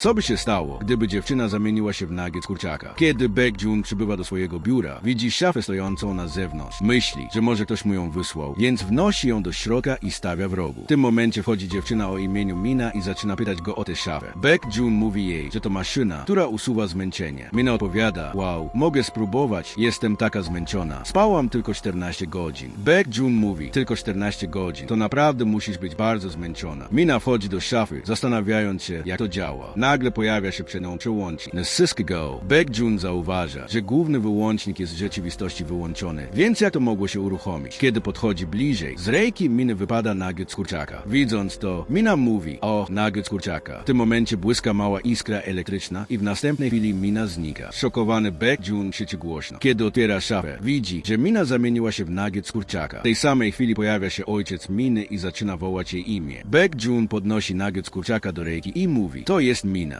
Co by się stało, gdyby dziewczyna zamieniła się w nagiet z kurczaka? Kiedy Baek Jun przybywa do swojego biura, widzi szafę stojącą na zewnątrz. Myśli, że może ktoś mu ją wysłał, więc wnosi ją do środka i stawia w rogu. W tym momencie wchodzi dziewczyna o imieniu Mina i zaczyna pytać go o tę szafę. Baek Jun mówi jej, że to maszyna, która usuwa zmęczenie. Mina odpowiada, wow, mogę spróbować, jestem taka zmęczona. Spałam tylko 14 godzin. Baek Jun mówi, tylko 14 godzin. To naprawdę musisz być bardzo zmęczona. Mina wchodzi do szafy, zastanawiając się, jak to działa. Nagle pojawia się przed nią przełącznik. Na Cisco Baek Jun zauważa, że główny wyłącznik jest w rzeczywistości wyłączony. Więc jak to mogło się uruchomić? Kiedy podchodzi bliżej, z rejki Miny wypada nugget z kurczaka. Widząc to, Mina mówi, o, nugget z kurczaka. W tym momencie błyska mała iskra elektryczna i w następnej chwili Mina znika. Szokowany Baek Jun krzyczy głośno. Kiedy otwiera szafę, widzi, że Mina zamieniła się w nugget z kurczaka. W tej samej chwili pojawia się ojciec Miny i zaczyna wołać jej imię. Baek Jun podnosi nugget z kurczaka do rejki i mówi, to jest Mina.